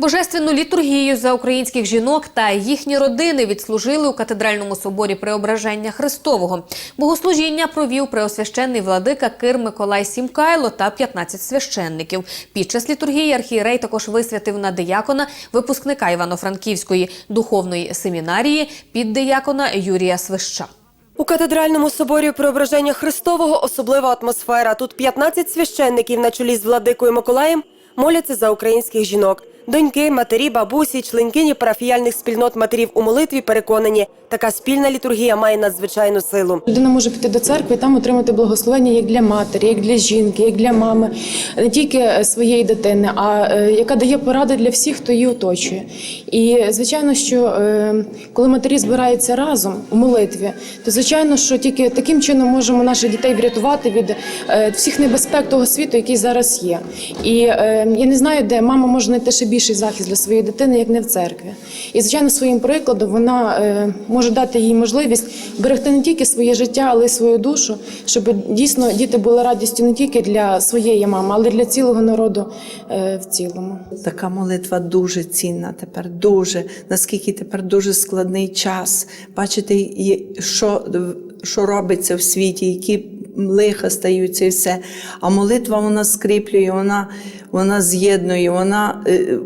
Божественну літургію за українських жінок та їхні родини відслужили у катедральному соборі Преображення Христового. Богослужіння провів преосвященний владика Кир Миколай Сімкайло та 15 священників. Під час літургії архієрей також висвятив на диякона випускника Івано-Франківської духовної семінарії під диякона Юрія Свища. У катедральному соборі Преображення Христового особлива атмосфера. Тут 15 священників на чолі з владикою Миколаєм моляться за українських жінок. Доньки, матері, бабусі, членкині парафіяльних спільнот матерів у молитві переконані, така спільна літургія має надзвичайну силу. Людина може піти до церкви і там отримати благословення як для матері, як для жінки, як для мами, не тільки е, своєї дитини, а е, яка дає поради для всіх, хто її оточує. І звичайно, що е, коли матері збираються разом у молитві, то звичайно, що тільки таким чином можемо наших дітей врятувати від всіх небезпек того світу, який зараз є. І я не знаю, де мама може знайти ще більший захист для своєї дитини, як не в церкві. І звичайно, своїм прикладом вона е, може дати їй можливість берегти не тільки своє життя, але й свою душу, щоб дійсно діти були радістю не тільки для своєї мами, але й для цілого народу е, в цілому. Така молитва дуже цінна тепер, дуже наскільки тепер дуже складний час. Бачите, що, що робиться в світі, які лиха стаються і все. А молитва вона скріплює, вона, вона з'єднує, вона е,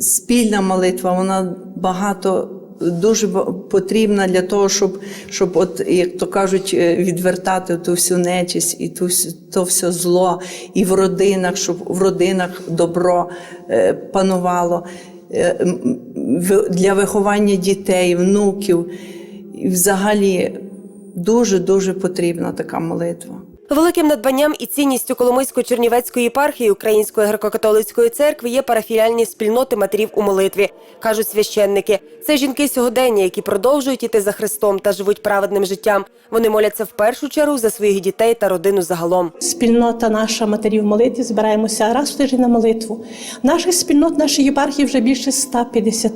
спільна молитва, вона багато. Дуже потрібна для того, щоб, щоб от, як то кажуть, е, відвертати ту всю нечисть і ту, то все зло, і в родинах, щоб в родинах добро е, панувало для виховання дітей, внуків. І взагалі дуже-дуже потрібна така молитва. Великим надбанням і цінністю Коломийсько-Чернівецької єпархії Української греко-католицької церкви є парафіяльні спільноти матерів у молитві, кажуть священники. Це жінки сьогодення, які продовжують іти за Христом та живуть праведним життям. Вони моляться в першу чергу за своїх дітей та родину загалом. Спільнота наша матерів молитві збираємося раз в тиждень на молитву. Наших спільнот, нашої єпархії вже більше 150.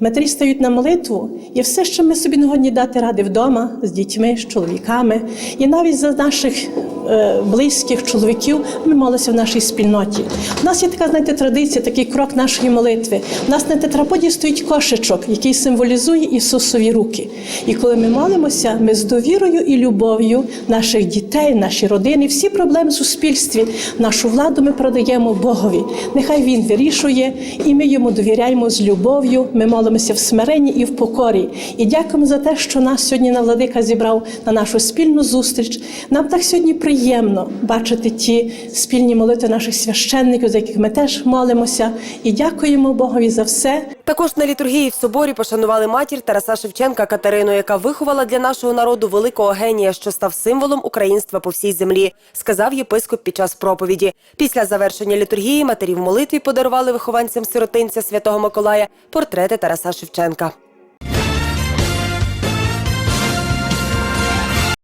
Матері стають на молитву, і все, що ми собі не годні дати ради вдома з дітьми, з чоловіками, і навіть за наших е, близьких чоловіків ми молимося в нашій спільноті. У нас є така, знаєте, традиція, такий крок нашої молитви. У нас на тетраподі стоїть кошечок, який символізує Ісусові руки. І коли ми молимося, ми з довірою і любов'ю наших дітей, наші родини, всі проблеми в суспільстві, нашу владу ми продаємо Богові. Нехай Він вирішує, і ми йому довіряємо з любов'ю. Ми молимося в смиренні і в покорі. І дякуємо за те, що нас сьогодні на владика зібрав на нашу спільну зустріч. Нам так сьогодні приємно бачити ті спільні молитви наших священників, за яких ми теж молимося. І дякуємо Богові за все. Також на літургії в соборі пошанували матір Тараса Шевченка Катерину, яка виховала для нашого народу великого генія, що став символом українства по всій землі, сказав єпископ під час проповіді. Після завершення літургії матері в молитві подарували вихованцям сиротинця Святого Миколая портрети Тараса Шевченка.